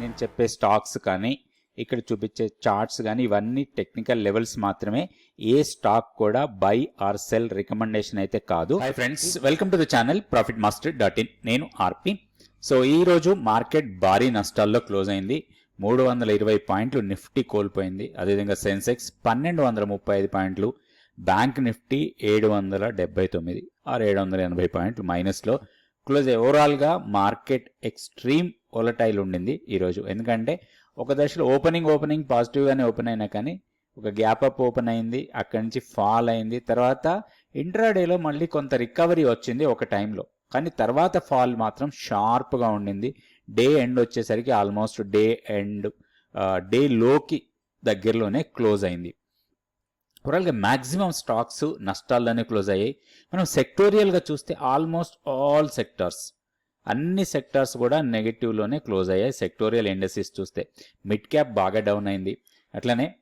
నేను చెప్పే స్టాక్స్ కానీ ఇక్కడ చూపించే చార్ట్స్ కానీ ఇవన్నీ టెక్నికల్ లెవెల్స్ మాత్రమే. ఏ స్టాక్ కూడా బై ఆర్ సెల్ రికమెండేషన్ అయితే కాదు. Hi friends welcome to the channel profit master dot in నేను ఆర్పి. సో ఈ రోజు మార్కెట్ భారీ నష్టాల్లో క్లోజ్ అయింది. మూడు వందల ఇరవై పాయింట్లు నిఫ్టీ కోల్పోయింది. అదేవిధంగా సెన్సెక్స్ పన్నెండు వందల ముప్పై ఐదు పాయింట్లు బ్యాంక్ నిఫ్టీ ఏడు వందల డెబ్బై తొమ్మిది ఆరు ఏడు వందల ఎనభై పాయింట్లు మైనస్లో క్లోజ్ ఓవరాల్గా మార్కెట్ ఎక్స్ట్రీమ్ ఓలటైల్ ఉండింది ఈరోజు ఎందుకంటే ఒక దశలో ఓపెనింగ్ ఓపెనింగ్ పాజిటివ్గానే ఓపెన్ అయినా కానీ ఒక గ్యాప్ అప్ ఓపెన్ అయింది అక్కడి నుంచి ఫాల్ అయింది. తర్వాత ఇంట్రాడేలో మళ్ళీ కొంత రికవరీ వచ్చింది ఒక టైంలో కానీ తర్వాత ఫాల్ మాత్రం షార్ప్గా ఉండింది. డే ఎండ్ వచ్చేసరికి ఆల్మోస్ట్ డే ఎండ్ డే లోకి దగ్గరలోనే క్లోజ్ అయింది. ఓవరాల్గా మ్యాక్సిమం స్టాక్స్ నష్టాల్లోనే క్లోజ్ అయ్యాయి. మనం సెక్టోరియల్గా చూస్తే ఆల్మోస్ట్ ఆల్ సెక్టార్స్ అన్ని సెక్టార్స్ కూడా నెగిటివ్లోనే క్లోజ్ అయ్యాయి. సెక్టోరియల్ ఇండస్ట్రీస్ చూస్తే మిడ్ క్యాప్ బాగా డౌన్ అయింది. అట్లనే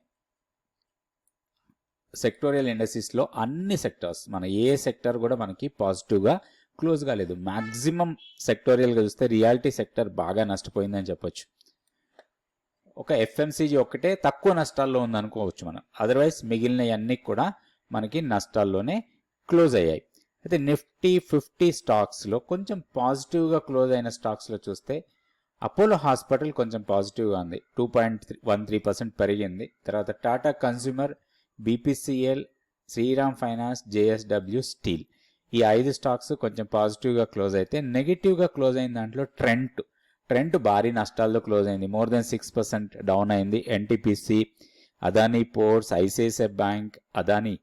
సెక్టోరియల్ ఇండస్ట్రీస్లో అన్ని సెక్టార్స్ మన ఏ సెక్టర్ కూడా మనకి పాజిటివ్గా క్లోజ్ కాలేదు మ్యాక్సిమం సెక్టోరియల్గా చూస్తే రియాలిటీ సెక్టర్ బాగా నష్టపోయిందని చెప్పొచ్చు. ఒక ఎఫ్ఎంసీజీ ఒక్కటే తక్కువ నష్టాల్లో ఉందనుకోవచ్చు మనం. అదర్వైజ్ మిగిలినవన్నీ కూడా మనకి నష్టాల్లోనే క్లోజ్ అయ్యాయి. అయితే నిఫ్టీ ఫిఫ్టీ స్టాక్స్లో కొంచెం పాజిటివ్గా క్లోజ్ అయిన స్టాక్స్లో చూస్తే అపోలో హాస్పిటల్ కొంచెం పాజిటివ్గా ఉంది. Two point one three percent పెరిగింది. తర్వాత Tata consumer BPCL Shriram finance JSW steel. ఈ ఐదు స్టాక్స్ కొంచెం పాజిటివ్గా క్లోజ్ అయితే నెగిటివ్గా క్లోజ్ అయిన దాంట్లో ట్రెంట్. ట్రెంట్ భారీ నష్టాల్లో క్లోజ్ అయింది. More than six percent down అయింది. NTPC Adani ports ICICI bank Adani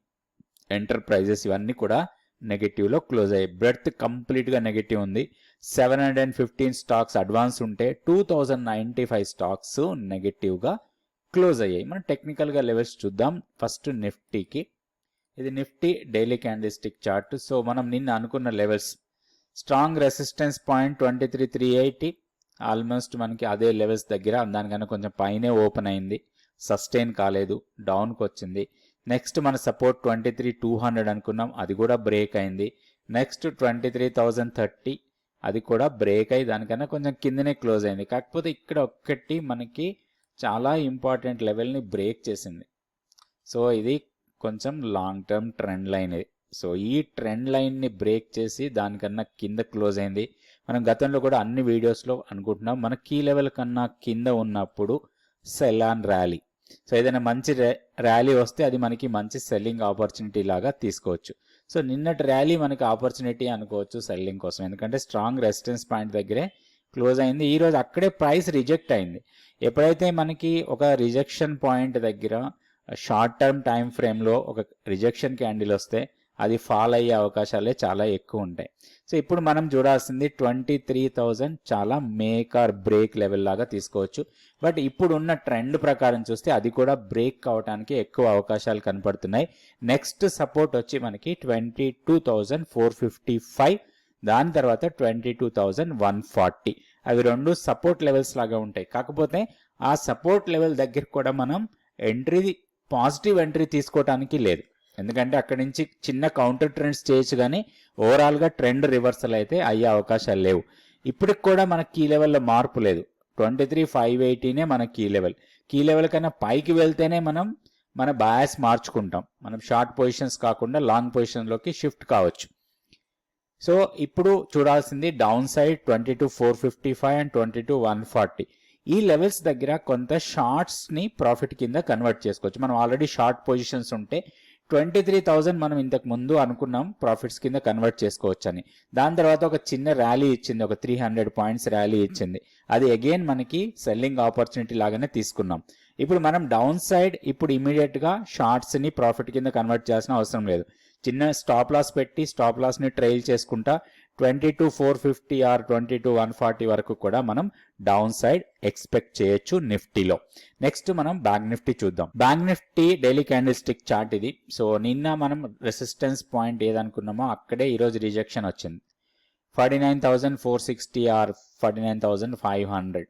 enterprises ఇవన్నీ కూడా నెగిటివ్లో క్లోజ్ అయ్యాయి. బ్రెడ్త్ కంప్లీట్గా నెగిటివ్ ఉంది. Seven hundred and fifteen stocks advance ఉంటే two thousand ninety five stocks నెగిటివ్గా క్లోజ్ అయ్యాయి. మనం టెక్నికల్గా లెవెల్స్ చూద్దాం. ఫస్ట్ నిఫ్టీకి ఇది Nifty daily candle stick chart so మనం నిన్న అనుకున్న levels strong resistance point twenty three three eighty almost మనకి అదే లెవెల్స్ దగ్గర. దానికన్నా కొంచెం పైనే ఓపెన్ అయింది. సస్టైన్ కాలేదు. డౌన్కి వచ్చింది నెక్స్ట్ మన support twenty three two hundred అనుకున్నాం అది కూడా బ్రేక్ అయింది. Next twenty three thousand thirty అది కూడా బ్రేక్ అయ్యి దానికన్నా కొంచెం కిందనే క్లోజ్ అయింది. కాకపోతే ఇక్కడ ఒక్కటి మనకి చాలా ఇంపార్టెంట్ లెవెల్ని బ్రేక్ చేసింది. సో ఇది కొంచెం లాంగ్ టర్మ్ ట్రెండ్ లైన్ ఇది. సో ఈ ట్రెండ్ లైన్ని బ్రేక్ చేసి దానికన్నా కింద క్లోజ్ అయింది. మనం గతంలో కూడా అన్ని వీడియోస్లో అనుకుంటున్నాం మన కీ లెవెల్ కన్నా కింద ఉన్నప్పుడు సెలాన్ ర్యాలీ. సో ఏదైనా మంచి ర్యాలీ వస్తే అది మనకి మంచి సెల్లింగ్ ఆపర్చునిటీ లాగా తీసుకోవచ్చు. సో నిన్నటి ర్యాలీ మనకి ఆపర్చునిటీ అనుకోవచ్చు సెల్లింగ్ కోసం. ఎందుకంటే స్ట్రాంగ్ రెసిస్టెన్స్ పాయింట్ దగ్గరే క్లోజ్ అయింది. ఈ రోజు అక్కడే ప్రైస్ రిజెక్ట్ అయింది. ఎప్పుడైతే మనకి ఒక రిజెక్షన్ పాయింట్ దగ్గర షార్ట్ టర్మ్ టైం ఫ్రేమ్లో ఒక రిజెక్షన్ క్యాండిల్ వస్తే అది ఫాల్ అయ్యే అవకాశాలే చాలా ఎక్కువ ఉంటాయి. సో ఇప్పుడు మనం చూడాల్సింది ట్వంటీ త్రీ థౌజండ్ చాలా మేక్ ఆర్ బ్రేక్ లెవెల్ లాగా తీసుకోవచ్చు. బట్ ఇప్పుడు ఉన్న ట్రెండ్ ప్రకారం చూస్తే అది కూడా బ్రేక్ కావడానికి ఎక్కువ అవకాశాలు కనపడుతున్నాయి. నెక్స్ట్ సపోర్ట్ వచ్చి మనకి twenty two thousand four fifty five దాని తర్వాత twenty two thousand one forty అవి రెండు సపోర్ట్ లెవెల్స్ లాగా ఉంటాయి. కాకపోతే ఆ సపోర్ట్ లెవెల్ దగ్గర కూడా మనం ఎంట్రీ పాజిటివ్ ఎంట్రీ తీసుకోవటానికి లేదు. ఎందుకంటే అక్కడి నుంచి చిన్న కౌంటర్ ట్రెండ్స్ చేయొచ్చు కానీ ఓవరాల్గా ట్రెండ్ రివర్సల్ అయితే అయ్యే అవకాశాలు లేవు. ఇప్పటికి కూడా మన కీ లెవెల్లో మార్పు లేదు. ట్వంటీ త్రీ ఫైవ్ ఎయిటీనే మన కీ లెవెల్ కీ లెవెల్ కన్నా పైకి వెళ్తేనే మనం మన బయాస్ మార్చుకుంటాం. మనం షార్ట్ పొజిషన్స్ కాకుండా లాంగ్ పొజిషన్లోకి షిఫ్ట్ కావచ్చు. సో ఇప్పుడు చూడాల్సింది down side twenty two four fifty five and twenty two one forty ఈ లెవెల్స్ దగ్గర కొంత షార్ట్స్ని ప్రాఫిట్ కింద కన్వర్ట్ చేసుకోవచ్చు. మనం ఆల్రెడీ షార్ట్ పొజిషన్స్ ఉంటే ట్వంటీ త్రీ థౌజండ్ మనం ఇంతకు ముందు అనుకున్నాం ప్రాఫిట్స్ కింద కన్వర్ట్ చేసుకోవచ్చు అని దాని తర్వాత ఒక చిన్న ర్యాలీ ఇచ్చింది ఒక త్రీ హండ్రెడ్ పాయింట్స్ ర్యాలీ ఇచ్చింది. అది అగైన్ మనకి సెల్లింగ్ ఆపర్చునిటీ లాగానే తీసుకున్నాం. ఇప్పుడు మనం డౌన్ సైడ్ ఇప్పుడు ఇమీడియట్గా షార్ట్స్ని ప్రాఫిట్ కింద కన్వర్ట్ చేయాల్సిన అవసరం లేదు. చిన్న స్టాప్ లాస్ పెట్టి స్టాప్ లాస్ని ట్రైల్ చేసుకుంటా twenty two four fifty or twenty two one forty వరకు కూడా మనం డౌన్ సైడ్ ఎక్స్పెక్ట్ చేయొచ్చు నిఫ్టీలో నెక్స్ట్ మనం బ్యాంక్ నిఫ్టీ చూద్దాం. Bank Nifty daily candle stick chart ఇది. సో నిన్న మనం రెసిస్టెన్స్ పాయింట్ ఏదనుకున్నామో అక్కడే ఈరోజు రిజెక్షన్ వచ్చింది. Forty nine thousand four sixty or forty nine thousand five hundred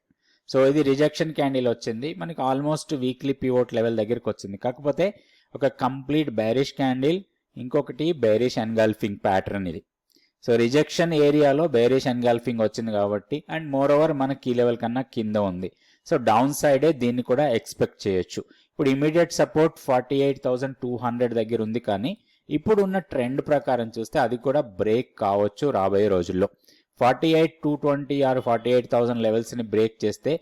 so ఇది రిజెక్షన్ క్యాండిల్ వచ్చింది. మనకి ఆల్మోస్ట్ వీక్లీ పివోట్ లెవెల్ దగ్గరికి వచ్చింది. కాకపోతే ఒక కంప్లీట్ బ్యారిష్ క్యాండిల్ ఇంకొకటి బేరిష్ ఎన్గల్ఫింగ్ ప్యాటర్న్ ఇది. సో రిజెక్షన్ ఏరియాలో బేరిష్ ఎన్గల్ఫింగ్ వచ్చింది కాబట్టి అండ్ మోర్ ఓవర్ మన కీ లెవెల్ కన్నా కింద ఉంది. సో డౌన్ సైడే దీన్ని కూడా ఎక్స్పెక్ట్ చేయొచ్చు. ఇప్పుడు immediate support forty eight thousand two hundred దగ్గర ఉంది కానీ ఇప్పుడు ఉన్న ట్రెండ్ ప్రకారం చూస్తే అది కూడా బ్రేక్ కావచ్చు రాబోయే రోజుల్లో. Forty eight two twenty or forty eight thousand లెవెల్స్ని బ్రేక్ చేస్తే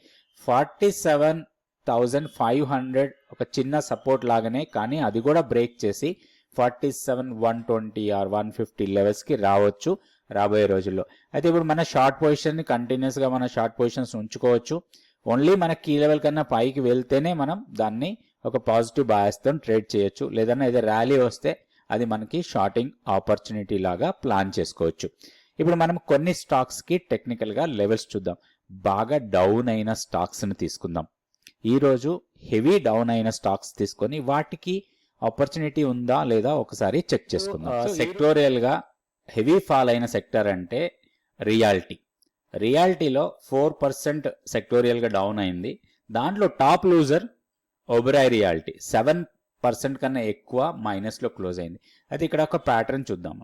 forty seven thousand five hundred ఒక చిన్న సపోర్ట్ లాగానే కానీ అది కూడా బ్రేక్ చేసి forty seven one twenty or one fifty లెవెల్స్కి రావచ్చు రాబోయే రోజుల్లో. అయితే ఇప్పుడు మన షార్ట్ పొజిషన్ని కంటిన్యూస్గా మన షార్ట్ పొజిషన్స్ ఉంచుకోవచ్చు. ఓన్లీ మన కీ లెవెల్ కన్నా పైకి వెళ్తేనే మనం దాన్ని ఒక పాజిటివ్ బాయస్తో ట్రేడ్ చేయొచ్చు. లేదన్నా ఏదో ర్యాలీ వస్తే అది మనకి షార్టింగ్ ఆపర్చునిటీ లాగా ప్లాన్ చేసుకోవచ్చు. ఇప్పుడు మనం కొన్ని స్టాక్స్కి టెక్నికల్గా లెవెల్స్ చూద్దాం. బాగా డౌన్ అయిన స్టాక్స్ని తీసుకుందాం. ఈరోజు హెవీ డౌన్ అయిన స్టాక్స్ తీసుకొని వాటికి ఆపర్చునిటీ ఉందా లేదా ఒకసారి చెక్ చేసుకుందాం. So, సెక్టోరియల్గా హెవీ ఫాల్ అయిన సెక్టర్ అంటే రియాలిటీ రియాలిటీలో ఫోర్ పర్సెంట్ సెక్టోరియల్గా డౌన్ అయింది. దాంట్లో top loser Oberoi reality seven percent కన్నా ఎక్కువ మైనస్లో క్లోజ్ అయింది. అయితే ఇక్కడ ఒక ప్యాటర్న్ చూద్దాం.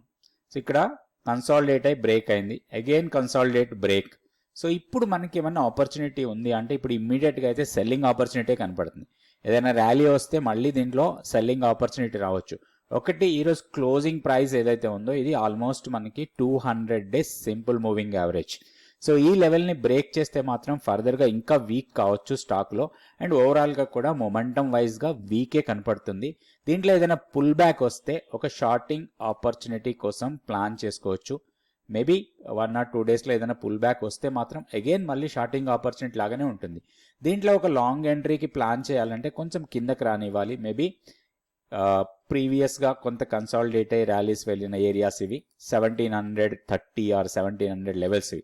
సో ఇక్కడ కన్సాలిడేట్ అయి బ్రేక్ అయింది. అగైన్ కన్సాలిడేట్ బ్రేక్ సో ఇప్పుడు మనకి ఏమైనా ఆపర్చునిటీ ఉంది అంటే ఇప్పుడు ఇమ్మీడియట్గా అయితే సెల్లింగ్ ఆపర్చునిటీ కనపడుతుంది. ఏదైనా ర్యాలీ వస్తే మళ్ళీ దీంట్లో సెల్లింగ్ ఆపర్చునిటీ రావచ్చు. ఒకటి ఈరోజు క్లోజింగ్ ప్రైస్ ఏదైతే ఉందో ఇది ఆల్మోస్ట్ మనకి two hundred days simple moving average. So ఈ లెవెల్ని బ్రేక్ చేస్తే మాత్రం ఫర్దర్గా ఇంకా వీక్ కావచ్చు స్టాక్లో. అండ్ ఓవరాల్గా కూడా మొమెంటమ్ వైజ్గా వీకే కనపడుతుంది. దీంట్లో ఏదైనా పుల్ బ్యాక్ వస్తే ఒక షార్టింగ్ ఆపర్చునిటీ కోసం ప్లాన్ చేసుకోవచ్చు. మేబీ వన్ ఆర్ టూ డేస్లో ఏదైనా పుల్ బ్యాక్ వస్తే మాత్రం అగైన్ మళ్ళీ షార్టింగ్ ఆపర్చునిటీ లాగానే ఉంటుంది. దీంట్లో ఒక లాంగ్ ఎంట్రీకి ప్లాన్ చేయాలంటే కొంచెం కిందకి రానివ్వాలి. మేబీ ప్రీవియస్గా కొంత కన్సాలిడేట్ అయ్యి ర్యాలీస్ వెళ్ళిన ఏరియాస్ ఇవి seventeen hundred thirty or seventeen hundred levels ఇవి.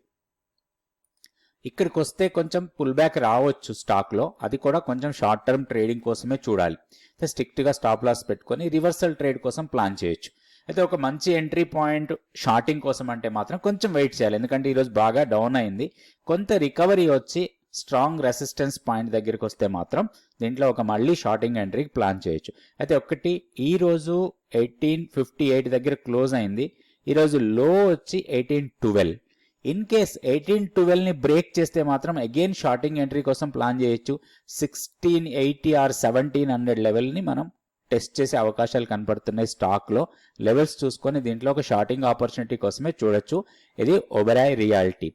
ఇక్కడికి వస్తే కొంచెం పుల్ బ్యాక్ రావచ్చు స్టాక్లో అది కూడా కొంచెం షార్ట్ టర్మ్ ట్రేడింగ్ కోసమే చూడాలి. అయితే స్ట్రిక్ట్గా స్టాప్ లాస్ పెట్టుకొని రివర్సల్ ట్రేడ్ కోసం ప్లాన్ చేయొచ్చు. అయితే ఒక మంచి ఎంట్రీ పాయింట్ షార్టింగ్ కోసం అంటే మాత్రం కొంచెం వెయిట్ చేయాలి. ఎందుకంటే ఈరోజు బాగా డౌన్ అయింది. కొంత రికవరీ వచ్చి స్ట్రాంగ్ రెసిస్టెన్స్ పాయింట్ దగ్గరికి వస్తే మాత్రం దీంట్లో ఒక మళ్ళీ షార్టింగ్ ఎంట్రీకి ప్లాన్ చేయొచ్చు. అయితే ఒకటి ఈ రోజు ఎయిటీన్ ఫిఫ్టీ ఎయిట్ దగ్గర క్లోజ్ అయింది. ఈరోజు లో వచ్చి eighteen twelve. In case eighteen ట్వెల్వ్ని break చేస్తే మాత్రం అగైన్ షార్టింగ్ ఎంట్రీ కోసం ప్లాన్ చేయొచ్చు. Sixteen eighty or seventeen hundred లెవెల్ని మనం టెస్ట్ చేసే అవకాశాలు కనపడుతున్నాయి స్టాక్లో లెవెల్స్ చూసుకొని దీంట్లో ఒక షార్టింగ్ ఆపర్చునిటీ కోసమే చూడొచ్చు. ఇది ఒబెరాయ్ రియాలిటీ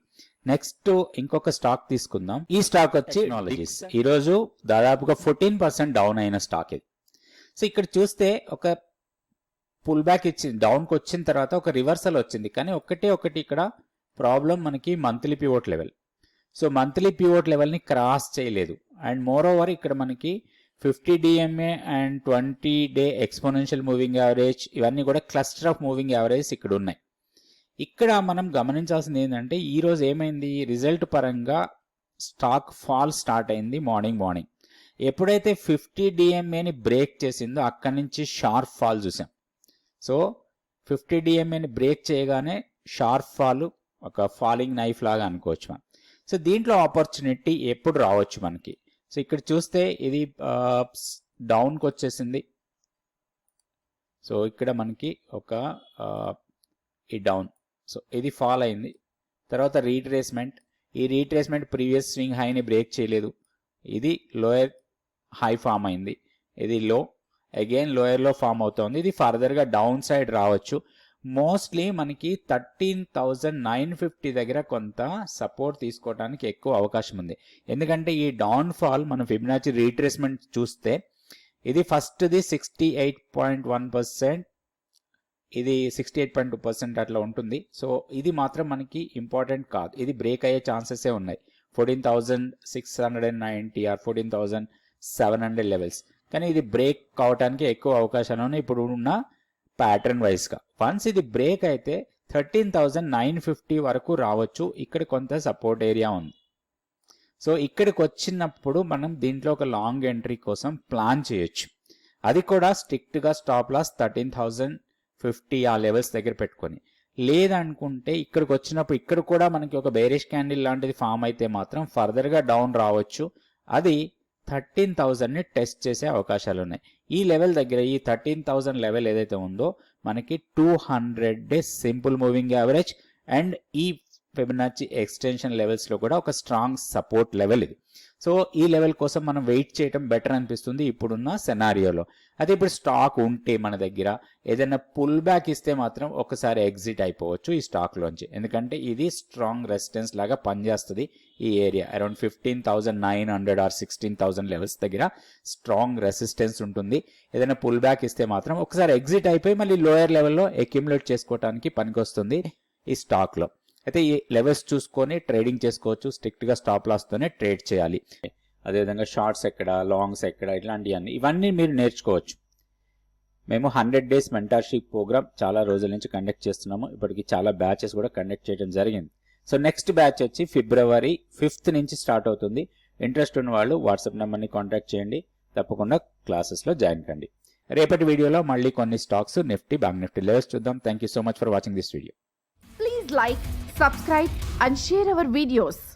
నెక్స్ట్ ఇంకొక స్టాక్ తీసుకుందాం. ఈ స్టాక్ వచ్చి టెక్నాలజీస్ ఈ రోజు దాదాపుగా ఫోర్టీన్ పర్సెంట్ డౌన్ అయిన స్టాక్ ఇది. సో ఇక్కడ చూస్తే ఒక పుల్ బ్యాక్ ఇచ్చింది. డౌన్కి వచ్చిన తర్వాత ఒక రివర్సల్ వచ్చింది. కానీ ఒకటే ఒకటి ఇక్కడ ప్రాబ్లం మనకి monthly pivot level so monthly pivot లెవెల్ని క్రాస్ చేయలేదు. అండ్ మోర్ ఓవర్ ఇక్కడ మనకి fifty DMA and twenty day exponential moving average ఇవన్నీ కూడా క్లస్టర్ ఆఫ్ మూవింగ్ యావరేజ్ ఇక్కడ ఉన్నాయి. ఇక్కడ మనం గమనించాల్సింది ఏంటంటే ఈరోజు ఏమైంది? రిజల్ట్ పరంగా స్టాక్ ఫాల్ స్టార్ట్ అయింది మార్నింగ్ మార్నింగ్. ఎప్పుడైతే ఫిఫ్టీ డిఎంఏని బ్రేక్ చేసిందో అక్కడి నుంచి షార్ప్ ఫాల్ చూసాం. సో ఫిఫ్టీ డిఎంఏని బ్రేక్ చేయగానే షార్ప్ ఫాల్ ఒక ఫాలింగ్ నైఫ్ లాగా అనుకోవచ్చు మనం. సో దీంట్లో ఆపర్చునిటీ ఎప్పుడు రావచ్చు మనకి? సో ఇక్కడ చూస్తే ఇది డౌన్కి వచ్చేసింది సో ఇక్కడ మనకి ఒక ఈ డౌన్. సో ఇది ఫాల్ అయింది. తర్వాత రీట్రేస్మెంట్. ఈ రీట్రేస్మెంట్ ప్రీవియస్ స్వింగ్ హైని బ్రేక్ చేయలేదు. ఇది లోయర్ హై ఫామ్ అయింది. ఇది లో అగైన్ లోయర్లో ఫామ్ అవుతోంది. ఇది ఫర్దర్గా డౌన్ సైడ్ రావచ్చు. మోస్ట్లీ మనకి థర్టీన్ థౌజండ్ నైన్ ఫిఫ్టీ దగ్గర కొంత సపోర్ట్ తీసుకోవడానికి ఎక్కువ అవకాశం ఉంది. ఎందుకంటే ఈ డౌన్ ఫాల్ మనం ఫిబినాచి రీట్రేస్మెంట్ చూస్తే ఇది ఫస్ట్ది sixty eight point one percent ఇది sixty eight point two percent అట్లా ఉంటుంది. సో ఇది మాత్రం మనకి ఇంపార్టెంట్ కాదు. ఇది బ్రేక్ అయ్యే ఛాన్సెసే ఉన్నాయి. Fourteen thousand six hundred and ninety or fourteen thousand seven hundred levels కానీ ఇది బ్రేక్ కావడానికి ఎక్కువ అవకాశాలు ఇప్పుడు ఉన్న ప్యాటర్న్ వైజ్గా వన్స్ ఇది బ్రేక్ అయితే థర్టీన్ థౌజండ్ నైన్ ఫిఫ్టీ వరకు రావచ్చు. ఇక్కడ కొంత సపోర్ట్ ఏరియా ఉంది. సో ఇక్కడికి వచ్చినప్పుడు మనం దీంట్లో ఒక లాంగ్ ఎంట్రీ కోసం ప్లాన్ చేయొచ్చు. అది కూడా స్ట్రిక్ట్గా stop loss thirteen thousand fifty ఆ లెవెల్స్ దగ్గర పెట్టుకొని. లేదనుకుంటే ఇక్కడికి వచ్చినప్పుడు ఇక్కడ కూడా మనకి ఒక బేరిష్ క్యాండిల్ లాంటిది ఫామ్ అయితే మాత్రం ఫర్దర్గా డౌన్ రావచ్చు. అది థర్టీన్ థౌజండ్ని టెస్ట్ చేసే అవకాశాలు ఉన్నాయి ఈ లెవెల్ దగ్గర ఈ థర్టీన్ థౌజండ్ లెవెల్ ఏదైతే ఉందో మనకి two hundred days simple moving average and ఈ ఫిబొనాచి ఎక్స్టెన్షన్ లెవెల్స్లో కూడా ఒక స్ట్రాంగ్ సపోర్ట్ లెవెల్ ఇది. సో ఈ లెవెల్ కోసం మనం వెయిట్ చేయడం బెటర్ అనిపిస్తుంది ఇప్పుడున్న సెనారియోలో. అదే ఇప్పుడు స్టాక్ ఉంటే మన దగ్గర ఏదైనా పుల్ బ్యాక్ ఇస్తే మాత్రం ఒకసారి ఎగ్జిట్ అయిపోవచ్చు ఈ స్టాక్లోంచి ఎందుకంటే ఇది స్ట్రాంగ్ రెసిస్టెన్స్ లాగా పనిచేస్తుంది ఈ area. Around fifteen thousand nine hundred or sixteen thousand levels దగ్గర స్ట్రాంగ్ రెసిస్టెన్స్ ఉంటుంది. ఏదైనా పుల్ బ్యాక్ ఇస్తే మాత్రం ఒకసారి ఎగ్జిట్ అయిపోయి మళ్ళీ లోయర్ లెవెల్లో ఎక్యుములేట్ చేసుకోవడానికి పనికొస్తుంది ఈ స్టాక్లో. అయితే ఈ లెవెల్స్ చూసుకొని ట్రేడింగ్ చేసుకోవచ్చు స్ట్రిక్ట్గా స్టాప్ లాస్తోనే ట్రేడ్ చేయాలి. అదేవిధంగా షార్ట్స్ ఎక్కడ లాంగ్స్ ఎక్కడ ఇట్లాంటివన్నీ ఇవన్నీ మీరు నేర్చుకోవచ్చు. మేము హండ్రెడ్ డేస్ మెంటార్షిప్ ప్రోగ్రామ్ చాలా రోజుల నుంచి కండక్ట్ చేస్తున్నాము. ఇప్పటికి చాలా బ్యాచెస్ కూడా కండక్ట్ చేయడం జరిగింది. సో నెక్స్ట్ బ్యాచ్ వచ్చి ఫిబ్రవరి ఫిఫ్త్ నుంచి స్టార్ట్ అవుతుంది. ఇంట్రెస్ట్ ఉన్న వాళ్ళు వాట్సాప్ నెంబర్ని కాంటాక్ట్ చేయండి. తప్పకుండా క్లాసెస్లో జాయిన్ కండి. రేపటి వీడియోలో మళ్ళీ కొన్ని stocks Nifty bank Nifty levels చూద్దాం. Thank you so much for watching this video please like subscribe, and share our videos.